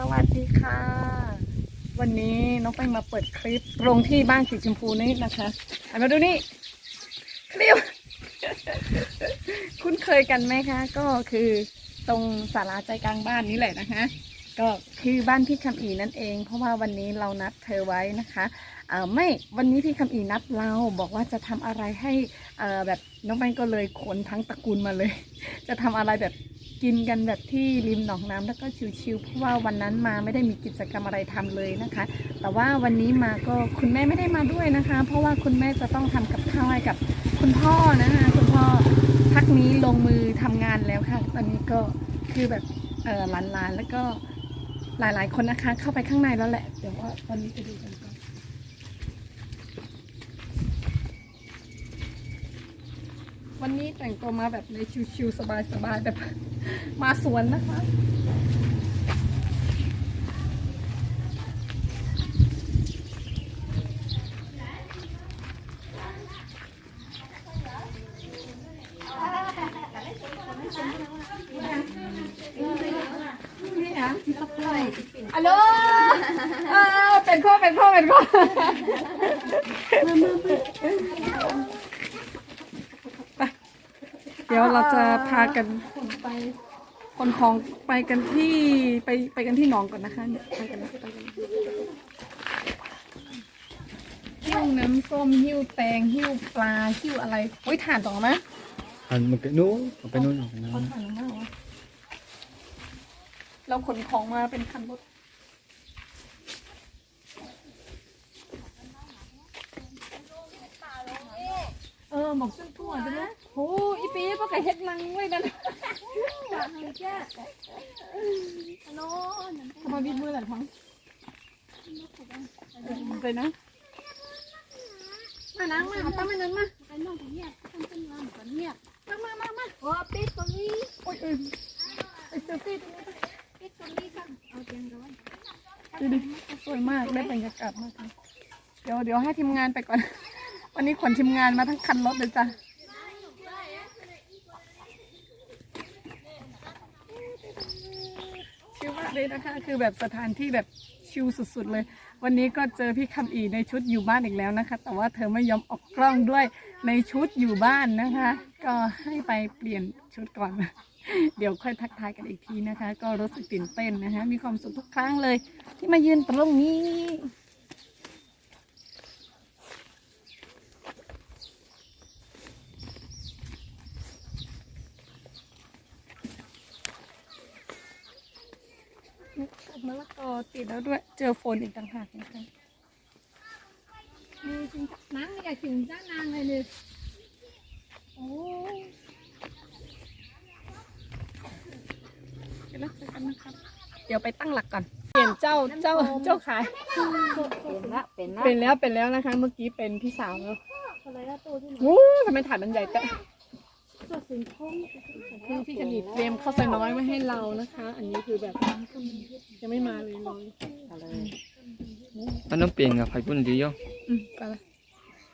สวัสดีค่ะ วันนี้น้องแป้งมาเปิดคลิปลงที่บ้านสีชมพูนี่นะคะหันมาดูนี่คลิป คุ้นเคยกันไหมคะ ก็คือตรงศาลาใจกลางบ้านนี้แหละนะคะ ก็คือบ้านพี่คำอีนั่นเอง เพราะว่าวันนี้เรานัดเธอไว้นะคะอ่อไม่วันนี้พี่คำอีนัดเราบอกว่าจะทำอะไรให้อ่อแบบน้องแป้งก็เลยขนทั้งตระกูลมาเลย จะทำอะไรแบบ กินกันแบบที่ริมหนองน้ำแล้วก็ชิวๆเพราะว่าวันนั้นมาไม่ได้มีกิจกรรมอะไรทำเลยนะคะ แต่ว่าวันนี้มาก็คุณแม่ไม่ได้มาด้วยนะคะ เพราะว่าคุณแม่จะต้องทำกับข้าวให้กับคุณพ่อนะคะคุณพ่อพักนี้ลงมือทำงานแล้วค่ะ ตอนนี้ก็คือแบบเออหลานๆแล้วก็หลายๆคนนะคะ เข้าไปข้างในแล้วแหละเดี๋ยวว่าตอนนี้ไปดูกันก่อน วันนี้แต่งตัวมาแบบในชิวๆสบายๆแบบมาสวนนะคะ นี่อะที่ซับไพอัลโหลเออเป็นข้อเป็นข้อเป็นข้อไปเดี๋ยวเราจะพากัน ไปคนของไปกันที่ไปไปกันที่หนองก่อนนะคะเดี๋ยไปกันนะไปกันหิ้วน้ำส้มหิ้วแตงหิ้วปลาหิ้วอะไรโอ้ยถ่านต่อไหมหันมันไปนู้นมันไปนู้นออกไปนู้เขานถ่านมากวะเราขนของมาเป็นคันรถเออหมกเส้นทั่วไปเลย โอ้อีปีพวกไก่เฮ็ดมังไว้นั่นทำไมบิดมือหล่ะท้องไปนะมานั่งมาเอาตั้งมานั่งมามามามามาโอ้ยเอ้ยไปเซลฟี่ตรงนี้ดูดิสวยมากได้บรรยากาศมากเลยเดี๋ยวเดี๋ยวให้ทีมงานไปก่อน วันนี้ขนทีมงานมาทั้งคันรถเลยจ้ะ ชิลมาก เลยนะคะ คือแบบสถานที่แบบชิลสุดๆเลย วันนี้ก็เจอพี่คำอีในชุดอยู่บ้านอีกแล้วนะคะ แต่ว่าเธอไม่ยอมออกกล้องด้วยในชุดอยู่บ้านนะคะ ก็ให้ไปเปลี่ยนชุดก่อน เดี๋ยวค่อยทักทายกันอีกทีนะคะ ก็รู้สึกตื่นเต้นนะคะ มีความสุขทุกครั้งเลย ที่มายืนตรงนี้ มะละก อติดแล้วด้วย เจอฝนอีกต่างหากนะคะนี่จริงน้ำนี่อยากถึงจ้านางเลยเลยโอ้ยเดี๋ยวนะไปกันนะครับ เดี๋ยวไปตั้งหลักก่อน เปลี่ยนเจ้าเจ้าเจ้าขาย เป็นละเป็นละเป็นแล้วเป็นแล้วนะคะ เมื่อกี้เป็นพี่สาวแล้วโอ้ทำไมถ่ายมันใหญ่แต่ คือพี่กันดิเตรียมข้าวซอยน้อยไว้ให้เรานะคะ อันนี้คือแบบยังไม่มาเลยเลยอะไรมันต้องเปลี่ยนกับไผ่ปุ้นดีอะอืมไปเลย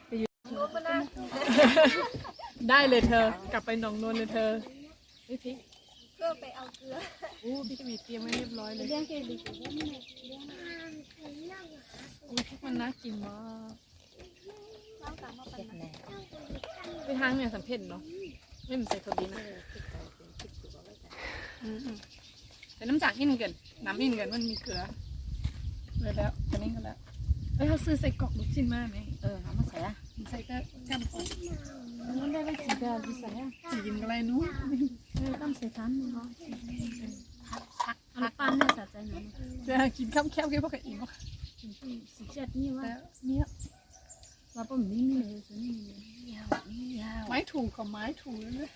ไปยืนได้เลยเธอ กลับไปหนองนวลเลยเธอนี่พี่ก็ไปเอาเกลือโอ้พี่จะมีเตรียมไว้เรียบร้อยเลยโอ้ยพริกมันน่ากินมากไปทางเนี่ยสำเพ็ญเนาะ ไม่เหมือนใส่ถั่วดีนะอืมอืมแต่น้ำจากหินเกินน้ำหินเกินมันมีเกลือเลยแล้วอันนี้ก็แล้วเอ้ยเขาซื้อใส่กล่องลูกชิ้นมากไหมเออเอามาใส่อะใส่ก็จำก่อนมันได้ไม่กี่เดือนที่ใส่อะจีนอะไรนู้นเออต้องใส่ทันเนาะอันปั้นเนี่ยสะใจหนูจะกินข้าวแคบแค่พวกอีกสิเจ็ดนี่ว่าแล้วเนี่ย ว่าผมนี่มีเลยสินี่ยาวนี่ยาวไม้ถูกกับไม้ถูกเลย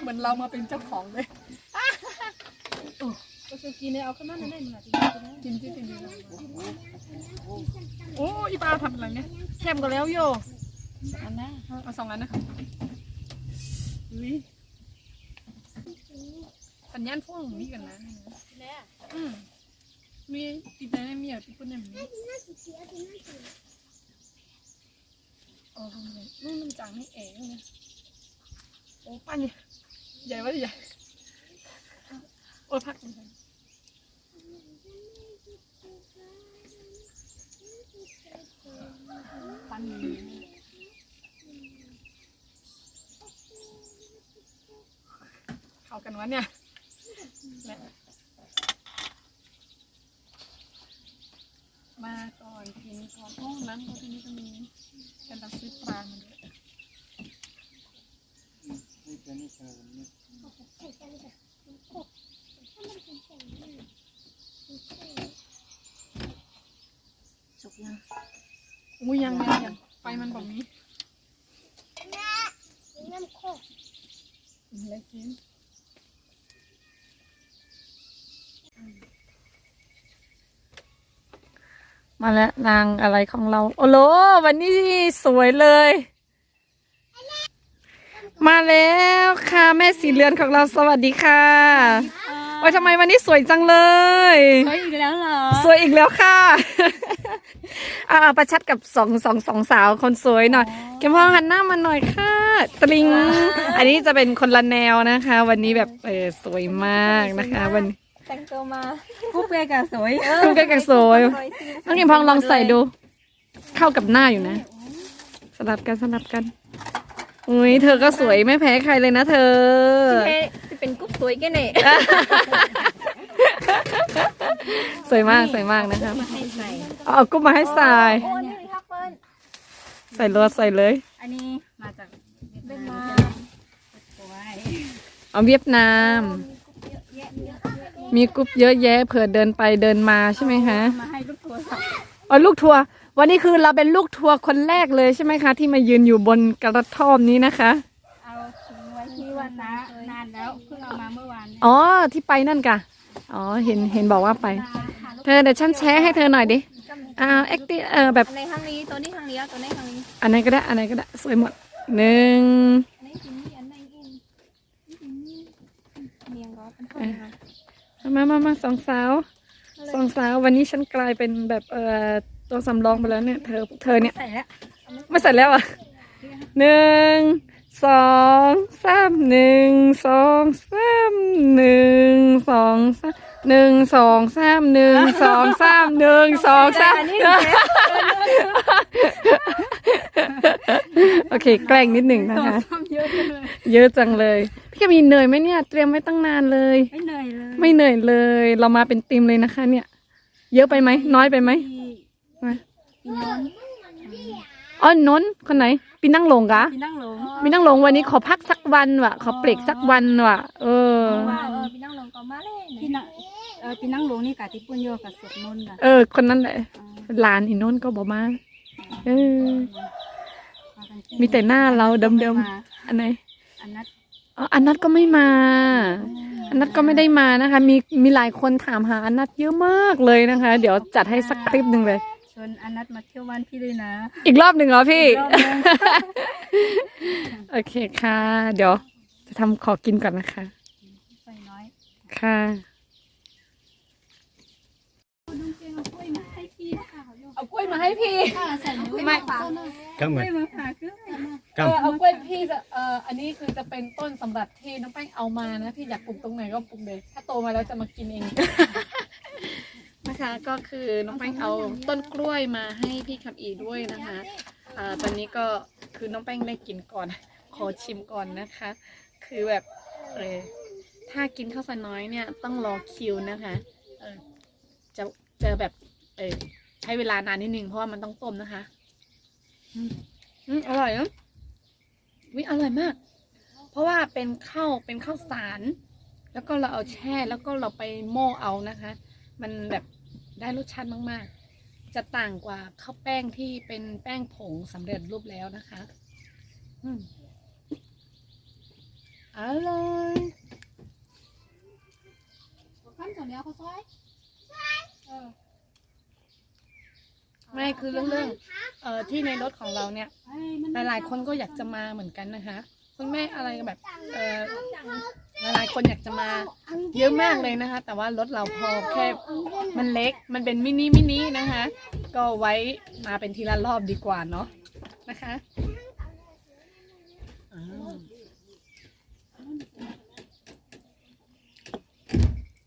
เหมือนเรามาเป็นเจ้าของเลยก็จะกินเนี่ยเอาขึ้นมาได้มาจริงกินที่กินดีโอ้อีปลาทำอะไรเนี่ยแคบก็แล้วโยๆอันนั้นเอาสองอันนะครับอุ้ยสัญญาณพวกมีกันนะอืมมีติดในมีอะติดปุ่นในมีโองทำไงมันจังให้เอ๋เลโอ้ปั้นเนี่ใหญ่ว่าใหญ่โอ้พักเกันปั้นเข้ากันวะเนี่ยมาก่อนกินก่อนโองนั้นพอทีนี้ก็มี กันตักซื้อปลามาด้วยสุกยังอุ้ยยังยังยังไฟมันแบบนี้น้ำโคกแล้วกิน มาแล้วนางอะไรของเรา โอ้โหวันนี้สวยเลย มาแล้วค่ะ แม่สีเรือนของเราสวัสดีค่ะโอ้ยทำไมวันนี้สวยจังเลยเฮ้ยอีกแล้วเหรอสวยอีกแล้วค่ะอ่าประชัดกับสองสองสองสาวคนสวยหน่อยเกมพองหันหน้ามาหน่อยค่ะตริง อันนี้จะเป็นคนละแนวนะคะ วันนี้แบบเออสวยมากนะคะ วันนี้ แต่งตัวมาผู้เปย์กับสวยคุณก็กันสวยน้องเกมพองลองใส่ดู เข้ากับหน้าอยู่นะ สลับกันสลับกันอุ้ยเธอก็สวยไม่แพ้ใครเลยนะเธอจะเป็นกุ๊บสวยแค่ไหนสวยมากสวยมากนะคะให้ใส่เอาเอากุ้งมาให้ใส่โอ้นี่ทักเปิ้ลใส่รสใส่เลย อันนี้มาจากเวียดนามสวยเอาเวียดนาม มีกรุ๊ปเยอะแยะเผื่อเดินไปเดินมาใช่ไหมคะมาให้ลูกทัวร์สับอ๋อลูกทัวร์วันนี้คือเราเป็นลูกทัวร์คนแรกเลยใช่ไหมคะ ที่มายืนอยู่บนกระท่อมนี้นะคะ เอาทิ้งไว้ที่วันนะนานแล้วเพิ่งเอามาเมื่อวานอ๋อที่ไปนั่นกะอ๋อเห็นเห็นบอกว่าไป เธอเดี๋ยวฉันแชร์ให้เธอหน่อยดิอ่าแอคติเออแบบในข้างนี้ตัวนี้ข้างนี้ตัวนี้ข้างนี้อันไหนก็ได้อันไหนก็ได้สวยหมดหนึ่งอันนี้ถึงนี่อันไหนอินเมียงก็เป็นคน มามามาสองสาวสองสาววันนี้ฉันกลายเป็นแบบเอ่อตัวสำรองไปแล้วเนี่ยเธอเธอเนี่ยใส่แล้วไม่ใส่แล้วอะหนึ่งสองสามหนึ่งสองสามหนึ่งสองสามหนึ่งสองสามหนึ่งสองสามหนึ่งสองสาม โอเค แกล้งนิดหนึ่งนะคะทำเยอะจังเลยเยอะจังเลย พี่แกมีเหนื่อยไหมเนี่ย เตรียมไว้ตั้งนานเลย ไม่เหนื่อยเลยไม่เหนื่อยเลย เรามาเป็นทีมเลยนะคะ เนี่ย เยอะไปไหมน้อยไปไหมพี่มาพี่น้องอ๋อนนท์คนไหนปีนั่งลงกะพี่นั่งลงปีนั่งลงวันนี้ขอพักสักวันว่ะ ขอเปรกสักวันว่ะ เออ ว่าเออพี่นั่งลงก็มาเลยพี่นั่งเออพี่นั่งลงนี่กะที่ปุ่นโยกับสวดมนต์กันเออ คนนั้นแหละหลานอีนนท์ก็บอกมา เออ มีแต่หน้าเราเดิมๆอันไหนอันนั้นอ๋ออันนัทก็ไม่มา อันนัทก็ไม่ได้มานะคะ มีมีหลายคนถามหาอันนัทเยอะมากเลยนะคะ เดี๋ยวจัดให้สักคลิปหนึ่งเลยชวนอันนัทมาเที่ยวบ้านพี่ด้วยนะ อีกรอบหนึ่งเหรอพี่รอบนึงโอเคค่ะ เดี๋ยว จะทำขอกินก่อนนะคะ ใส่น้อย ค่ะ เอากล้วยมาให้พี่ใส่น้อยไม่ Cắm ไม่ rồi. มาผ่าคือเอ Cắm. อเอากล้วยพี่จะเอออันนี้คือจะเป็นต้นสำหรับที่น้องแป้งเอามานะพี่อยากปลูกตรงไหนก็ปลูกเลยถ้าโตมาแล้วจะมากินเอง นะคะก็คือน้องแป้งเอาต้นกล้วยมาให้พี่คำอีด้วยนะคะอ่าตอนนี้ก็คือน้องแป้งได้กินก่อน ขอชิมก่อนนะคะ คือแบบเออถ้ากินข้าวสารน้อยเนี่ยต้องรอคิวนะคะเออจะจะแบบเออใช้เวลานานนิดนึงเพราะว่ามันต้องต้มนะคะอืมอืมอร่อยนะวิอร่อยมาก เพราะว่าเป็นข้าวเป็นข้าวสาร แล้วก็เราเอาแช่แล้วก็เราไปโม่เอานะคะ มันแบบได้รสชาติมาก ๆ จะต่างกว่าข้าวแป้งที่เป็นแป้งผงสำเร็จรูปแล้วนะคะอืมอร่อยขั้นตอนนี้เขาซอย ไม่คือเรื่องเรื่องเอ่อที่ในรถของเราเนี่ยหลายๆคนก็อยากจะมาเหมือนกันนะคะ คุณแม่อะไรแบบเอ่อหลายๆคนอยากจะมาเยอะมากเลยนะคะ แต่ว่ารถเราพอแค่มันเล็กมันเป็นมินิมินินะคะ ก็ไว้มาเป็นทีละรอบดีกว่าเนาะนะคะ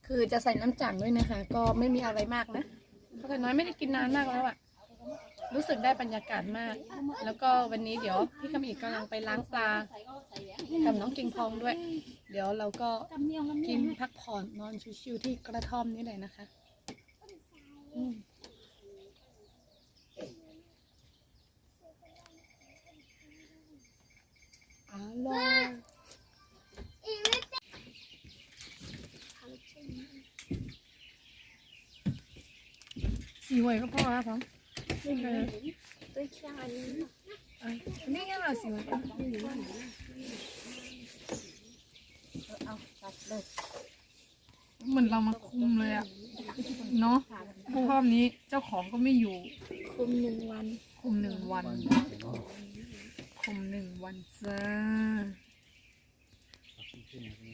คือจะใส่น้ำจั่งด้วยนะคะ ก็ไม่มีอะไรมากนะเพราะแต่น้อยไม่ได้กินนานมากแล้วอะ รู้สึกได้บรรยากาศมาก แล้วก็วันนี้เดี๋ยวพี่คำอีกกำลังไปล้างปลากับน้องกิงพองด้วย เดี๋ยวเราก็กินพักผ่อนนอนชิวๆที่กระท่อมนี่เลยนะคะอร่อยสีหวยก็พอครับผมนี่คือเอ้ย นี่ไงเราสีหวยก็เหมือนเรามาคุมเลยอะเนาะพราะรอบนี้เจ้าของก็ไม่อยู่ คุมหนึ่งวัน คุมหนึ่งวัน คุมหนึ่งวันจ้า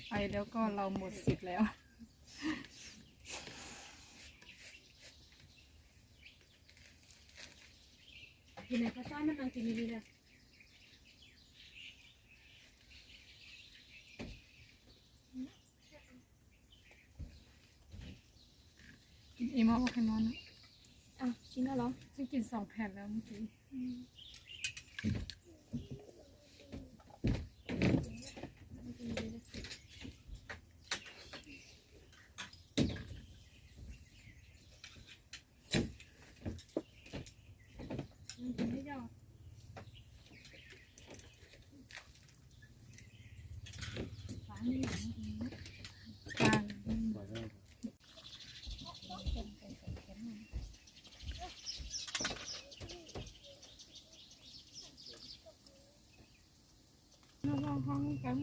ไปแล้วก็เราหมดสิทธิ์แล้ว อยู่ในภาษามันอังกฤษนี่นะกินเอมเอาแค่นอนนะอ้าวจริงเหรอฉันกินสองแผ่นแล้วเมื่อกี้กลางมาลอง ห้องกัน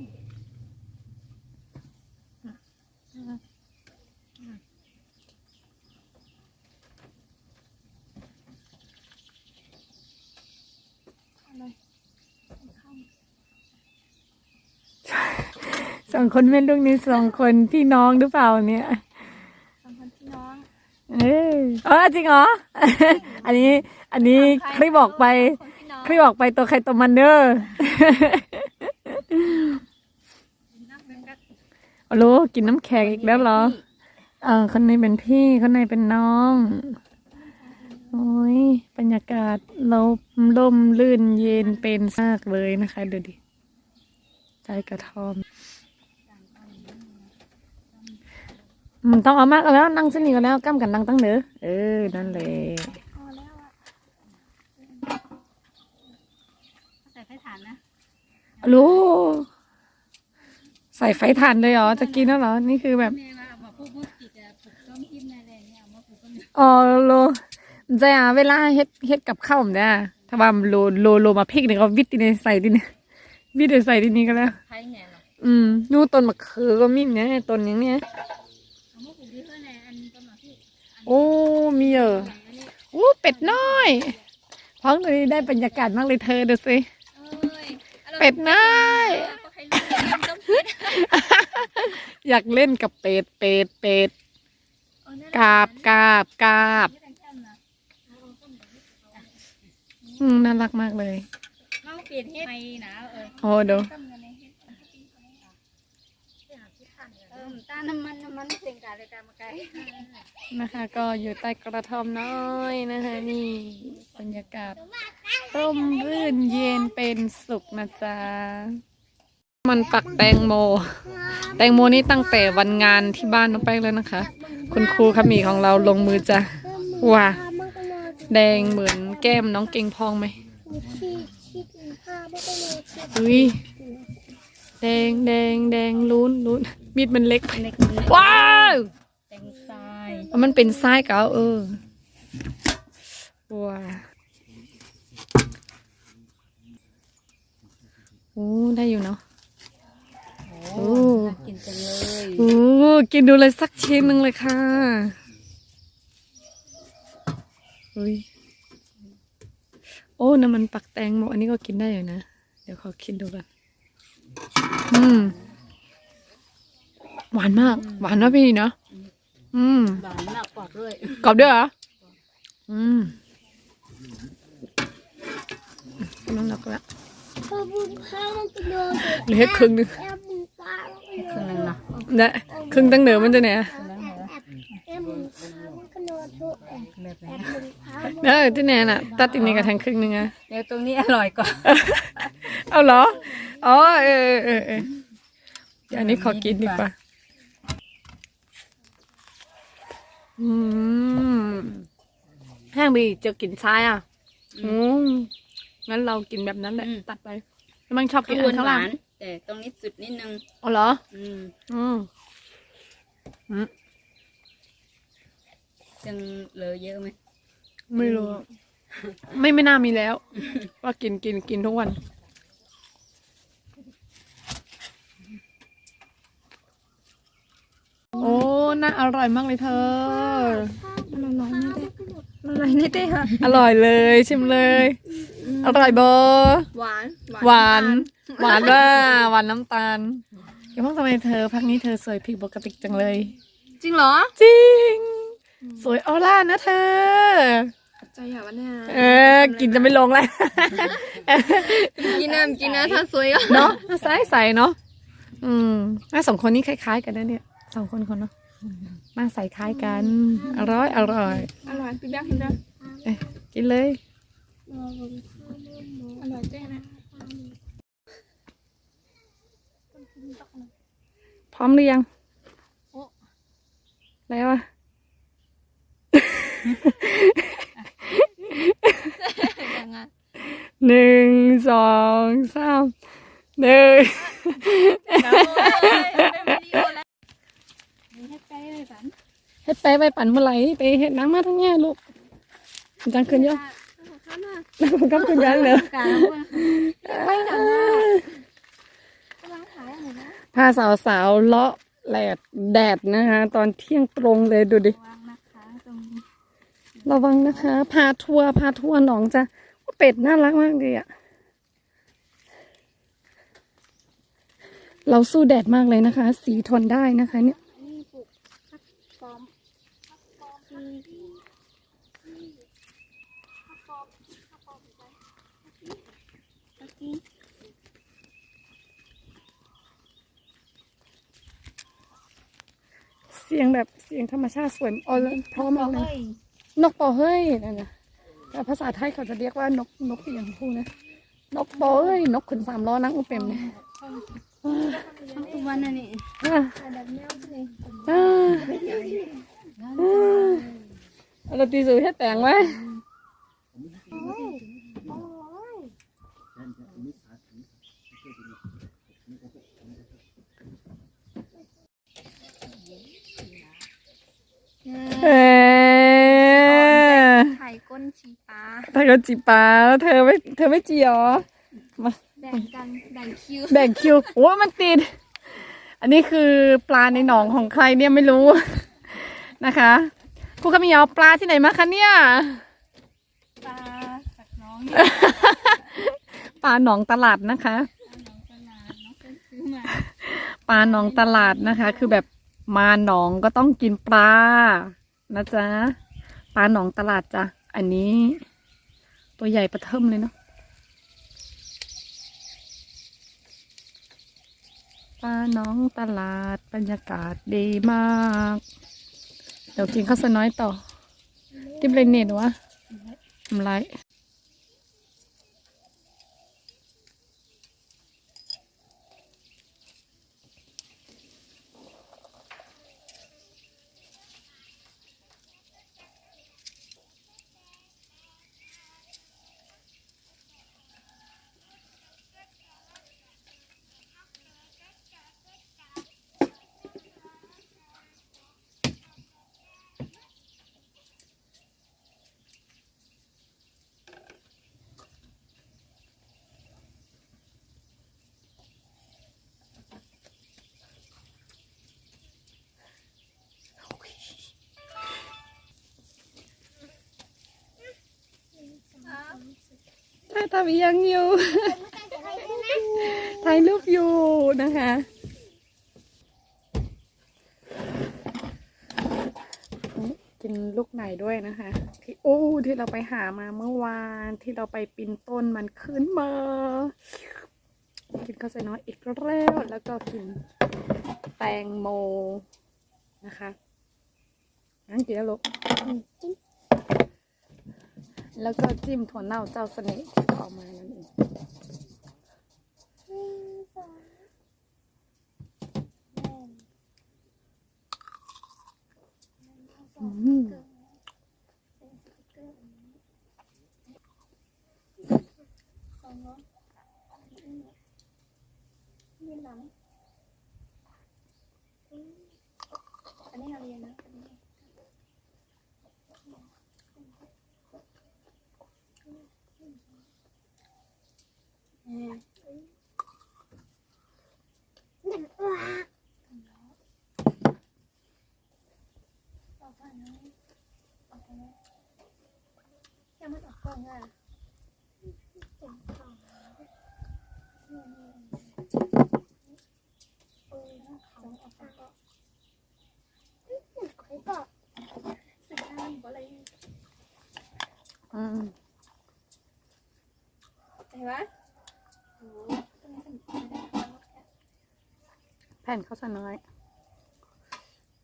สองคนแม่ลูกนี้สองคนพี่น้องหรือเปล่าเนี่ยสองคนพี่น้องเออเออจริงเหรอ อันนี้ อันนี้คลิปบอกไปคนพี่น้องคลิปบอกไปตัวใครตัวมันเด้อ โอ้โหกินน้ำแข็งอีกแล้วเหรอ เออคนในเป็นพี่คนในเป็นน้อง โอ้ยบรรยากาศเราล่มลื่นเย็นเป็นมากเลยนะคะดูดิใจกระทอม มันต้องเอามากแล้วนั่งสนิทกันแล้วก้ำกันนั่งตั้งเด้อเออ นั่นแหละพอแล้วอะใส่ไฟถ่านนะรู้ใส่ไฟถ่านเลยเหรอจะกินแล้วเหรอ นี่คือแบบแม่ว่าเอามาพูดพูดติดอะปลุกต้มอิ่มอะไรเนี่ยเอามาปลุกต้มอ๋อโลมันจะอะเวลาเฮ็ดเฮ็ดกับข้าวผมเนี่ยถ้าว่ามันโลโลโลมาพริกเนี่ยก็วิดที่ในใส่ที่นี่วิดในใส่ที่นี่ก็แล้วไทยเนี่ยเนาะอืมนู่นต้นมะเขือก็มีเนี่ยต้นอย่างเนี้ยเอามาปลุกดีเท่าไหร่อันต้นหมากพี่โอ้มีเอออันนี้โอ้เป็ดน้อยพ้องเลยได้บรรยากาศมากเลยเธอดูสิเอ้ยอร่อยเป็ดน้อยก็ใครรู้เรื่ องต้มเป็ดอยากเล่นกับเป็ดเป็ดเป็ดเออนั่นแหละกาบกาบกาบนี่เป็นแค่นะอืมน่ารักมากเลยเราเปลี่ยนเฮ็ดไทยนะเออโอ้ดูต้มกันในเฮ็ดเออตาน้ำมันน้ำมันเสียงกาเลยกามาไกลนะคะ ก็อยู่ใต้กระท่อมน้อยนะคะนี่บรรยากาศร่มรื่นเย็นเป็นสุขนะจ๊ะ มันปักแตงโม แตงโมนี่ตั้งแต่วันงานที่บ้านน้องแป้งเลยนะคะ คุณครูขมีของเราลงมือจะว้าแดงเหมือนแก้มน้องเก่งพองไหมอุ้ยแดงแดงแดงลุ้นลุ้นมีดมันเล็กไปเล็กมันเล็กว้าวแตงทรายมันเป็นทรายเก่าเออว้าโอ้ได้อยู่เนาะ โอ้น่ากินจังเลยโอ้กินดูเลยสักชิ้นหนึ่งเลยค่ะอุ้ยโอ้น้ำมันปักแตงโมอันนี้ก็กินได้อยู่นะ เดี๋ยวขอคิดดูกันอืม หวานมาก หวานนะพี่เนาะอืมหวานมากกว่าด้วยกรอบด้วยเหรออืมน้องนักละ เหลือแค่ครึ่งหนึงครึ่งนึงเนาะนะครึ่งตั้งเหนือมันจะเนี่ยเออที่แนนอะ ตัดตินี่กับทางครึ่งนึงอะเดี๋ยวตรงนี้อร่อยกว่าเอาเหรออ๋อเออเออเออเออเดี๋ยวอันนี้ขอกินดีกว่าอืมแห้งบีเจอกินซ้ายอะอืม งั้นเรากินแบบนั้นแหละ อืม ตัดไปแล้วมันชอบกิข้านงบอันนข้างหล่างวานแต่ตรงนี้สุดนิดนึง อ๋อเหรอ อืมอืมอืมยังเหลือเยอะไหมไม่รู้อะไม่ไม่น่ามีแล้ว ว่ากินกินกินทุกวัน โอ้ น่าอร่อยมากเลยเธออ ร่อยนิดได้ค่ะอร่อยเลยชิมเลย อร่อยเบอร์หวานหวานหวานว่าหวานน้ำตาลเดี๋ยวพ่อทำไมเธอพักนี้เธอสวยผิดปกติจังเลย จริงเหรอ จริง สวยออร่านะเธอใจหาวันเนี่ยเออ กินจะไม่ลงแล้วกินน้ำกินนะถ้าสวยก็เนาะใสใสๆเนาะอืมหน้าสองคนนี้คล้าย ๆ กันนะเนี่ยสองคนคนเนาะ หน้าใสคล้ายกัน อร่อย อร่อย อร่อยพี่แบ๊กพี่แบ๊กเอ้ยกินเลย อร่อยเจ๊นะพร้อมหรือยังแล้วอะ ยังไงหนึ่งสองสามหนึ่ง ให้ไปเลยสันเฮ็ดไปไปปั่นเมื่อไหร่ไปเฮ็ดน้ำมาทั้งแง่ลูกจังคืนเยอะแล้วผมก็คืนยังเลยกลางว่าไปหนังกำลังขายอะไรนะพาสาวสาวๆเลาะแหลดแดดนะคะ ตอนเที่ยงตรงเลยดูดิวางนะคะตรงนี้ระวังนะคะ พาทัวร์พาทัวร์หนองจ้ะว่าเป็ดน่ารักมากเลยอะเราสู้แดดมากเลยนะคะ สีทนได้นะคะ เนี่ย นี่ปลูกพักฟอมพักฟอมคือพักฟอมพักฟอมไปพักกี้ เสียงแบบเสียงธรรมชาติสวยอ๋อเพราะมากเลยเฮ้ยนกปอเฮ้ยนั่นนะแต่ภาษาไทยเขาจะเรียกว่านกนกเปียงพูนะนกปอเฮ้ยนกขนสามล้อนั่งอุเปมเนี่ยทั้งตัวนั่นนี่อะแบบแนวเลยอ่าอ่าเอาเราตีสูให้แต่งไว้ เออ ไข่ก้นชีปลาถ้าเขาจีบปลาแล้วเธอไม่เธอไม่จีหรอแบ่งกันแบ่งคิวแบ่งคิวโอ้มันติด อันนี้คือปลาในหนองของใครเนี่ยไม่รู้ นะคะครูขมีเอาปลาที่ไหนมาคะเนี่ยปลาจากน้องปลาหนองตลาดนะคะน้องตลาดน้องเป็นซื้อมาปลาหนองตลาดนะคะ คือแบบมาหนองก็ต้องกินปลานะจ๊ะปลาหนองตลาดจ้ะอันนี้ ตัวใหญ่ประเทิมเลยเนาะปลาน้องตลาดบรรยากาศดีมาก เดี๋ยวกินข้าวสน้อยต่อทิมเลนเน็ตวะทำไร ทำยังอยู่ ถ่ายรูปอยู่นะคะ กินลูกไหนด้วยนะคะ ที่โอ้ที่เราไปหามาเมื่อวานที่เราไปปีนต้นมันขึ้นมากินข้าวใส่น้อยอีกแล้วแล้วก็กินแตงโมนะคะนั่นกินแล้วลูกแล้วก็จิ้มถั่วเน่าเจ้าเสน่ห์ที่เขาเอามานั่นเองอืมยืนหลังอันนี้เราเรียนนะอันนี้ออกก่อนนะออกก่อนนะยังไม่ออกกล้องอะเจ็บท้องเออน้ำเขาออกก่อนก็ใครก็สุดท้ายก็เลย อืมเห็นไหมโอ้โหตรงนี้สนิทไม่ได้ค่ะแผ่นข้าวสารน้อย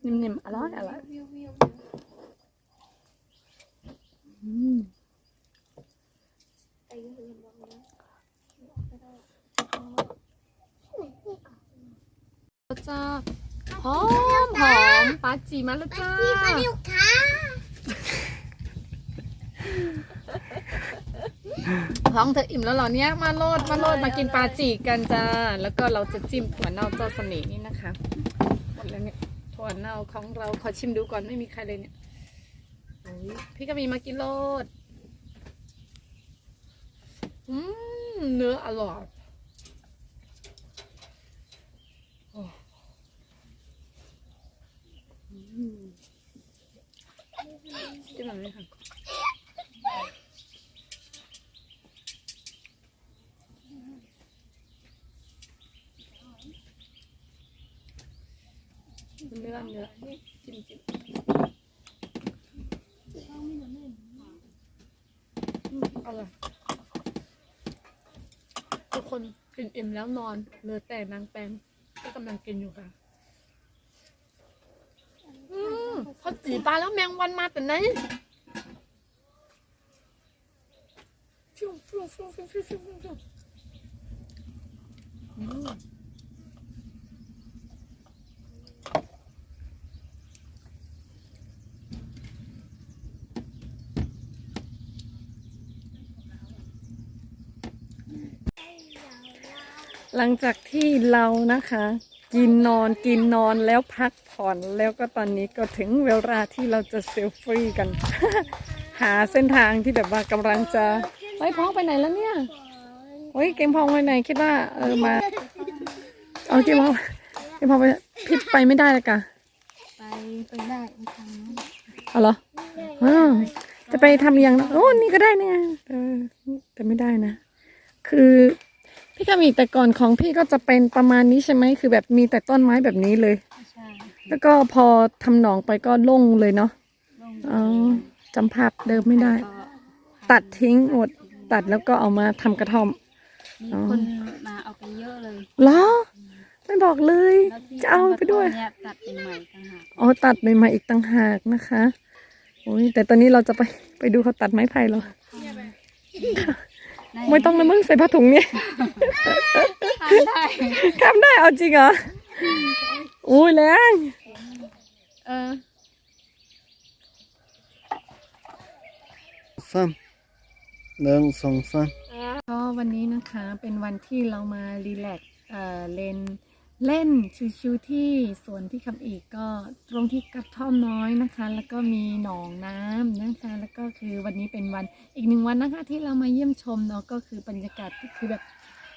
นิ่มๆอร่อยอร่อยวิววิวอืมไปยืนบอกนะไม่ได้จ้าหอมหอมปลาจีมาแล้วจ้ามาดิวค่ะ ท้องเธออิ่มแล้วเหรอเนี้ยมาโลดมาโลดมากินปลาจีกันจ้า แล้วก็เราจะจิ้มถั่วเน่าเจ้าเสน่ห์นี่นะคะหมดแล้วเนี่ยถั่วเน่าของเราขอชิมดูก่อนไม่มีใครเลยเนี่ยพี่ก็มีมากินโลดอืมเนื้ออร่อยโอ้อืมจิ้มแบบนี้ค่ะ เนื้อเนื้อจิ้มจิ้มอร่อยทุกคนกินอิ่มแล้วนอนเหลือแต่นางแปมที่กำลังกินอยู่ค่ะ อืมพอจีปลาแล้วแมงวันมาแต่ไหนฟิวฟิวฟิวฟิวฟิวฟิวฟิว หลังจากที่เรานะคะ กินนอนกินนอนแล้วพักผ่อนแล้วก็ตอนนี้ก็ถึงเวลาที่เราจะเซลฟี่กัน หาเส้นทางที่แบบว่ากำลังจะเฮ้ยพองไปไหนแล้วเนี่ยเฮ้ยเกมพองไปไหนคิดว่าเออมาเอาเกมพองเกมพองไปพี่ไปไม่ได้เลยกะไปไปได้ไปทางนั้นเอาเหรออ้าวจะไปทำเรียงนะโอ้นี่ก็ได้เนี่ยเออแต่ไม่ได้นะ คือ พี่กามีแต่ก่อนของพี่ก็จะเป็นประมาณนี้ใช่ไหมคือแบบมีแต่ต้นไม้แบบนี้เลย ใช่แล้วก็พอทำหนองไปก็โล่งเลยเนาะลงอ๋อจำภาพเดิมไม่ได้ ก็ตัดทิ้งหมดตัดแล้วก็เอามาทำกระท่อม มีคนมาเอาไปเยอะเลยเหรอไม่บอกเลย แล้วที่จะเอาไปด้วยเนี่ยตัดเป็นใหม่ต่างหากอ๋อตัดใหม่ๆอีกต่างหากนะคะโอ้ยแต่ตอนนี้เราจะไปไปดูเขาตัดไม้ไผ่เหรอ ไม่ต้องนะมึงใส่ผ้าถุงเนี่ยได้ทำได้เอาจริงเหรอ อุ้ยแรงเออสามหนึ่งสองสามก็วันนี้นะคะเป็นวันที่เรามารีแลกซ์เอ่อเล่น เล่นชิวๆที่สวนพี่คำอีกก็ตรงที่กระท่อมน้อยนะคะ แล้วก็มีหนองน้ำนะคะ แล้วก็คือวันนี้เป็นวันอีกหนึ่งวันนะคะ ที่เรามาเยี่ยมชมเนาะก็คือบรรยากาศคือแบบ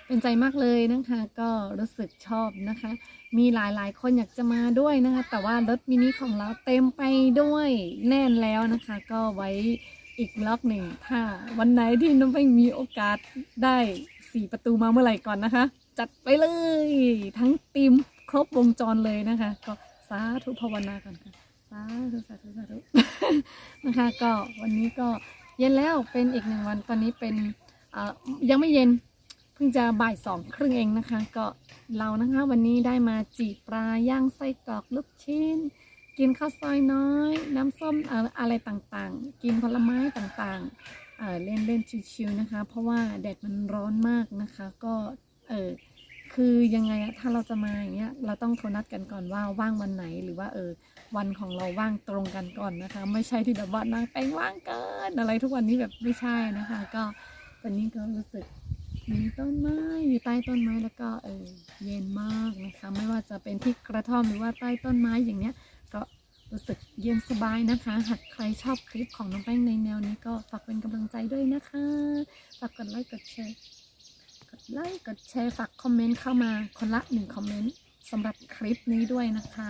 เป็นใจมากเลยนะคะ ก็รู้สึกชอบนะคะ มีหลายๆ คนอยากจะมาด้วยนะคะ แต่ว่ารถมินิของเราเต็มไปด้วยแน่นแล้วนะคะ ก็ไว้อีกล็อกหนึ่งถ้าวันไหนที่น้องเป้งมีโอกาสได้สี่ประตูมาเมื่อไหร่ก่อนนะคะ จัดไปเลย ทั้งทีมครบวงจรเลยนะคะ ก็สาธุภาวนากันค่ะสาธุสาธุสาธุนะคะ ก็วันนี้ก็เย็นแล้วเป็นอีกหนึ่งวันตอนนี้เป็นอ่อยังไม่เย็นเพิ่งจะบ่ายสองครึ่งเองนะคะ ก็เรานะคะวันนี้ได้มาจีบปลาย่างไส้กรอกลูกชิ้น กินข้าวซอยน้อย น้ำส้มอ่ออะไรต่างๆ กินผลไม้ต่างๆอ่อเล่นเล่นชิวๆนะคะ เพราะว่าแดดมันร้อนมากนะคะ ก็ เออคือยังไงอะถ้าเราจะมาอย่างเงี้ยเราต้องโทรนัดกันก่อนว่าว่างวันไหนหรือว่าเออ วันของเราว่างตรงกันก่อนนะคะ ไม่ใช่ที่แบบว่านางแป้งว่างเกินอะไรทุกวันนี้แบบไม่ใช่นะคะ ก็ตอนนี้ก็รู้สึกมีต้นไม้อยู่ใต้ต้นไม้แล้วก็เออเย็นมากนะคะ ไม่ว่าจะเป็นที่กระท่อมหรือว่าใต้ต้นไม้อย่างเนี้ย ก็รู้สึกเย็นสบายนะคะ หากใครชอบคลิปของน้องแป้งในแนวนี้ก็ฝากเป็นกำลังใจด้วยนะคะฝากกดไลค์กดแชร์ ไลค์กดแชร์ฝากคอมเมนต์เข้ามาคนละหนึ่งคอมเมนต์สำหรับคลิปนี้ด้วยนะคะ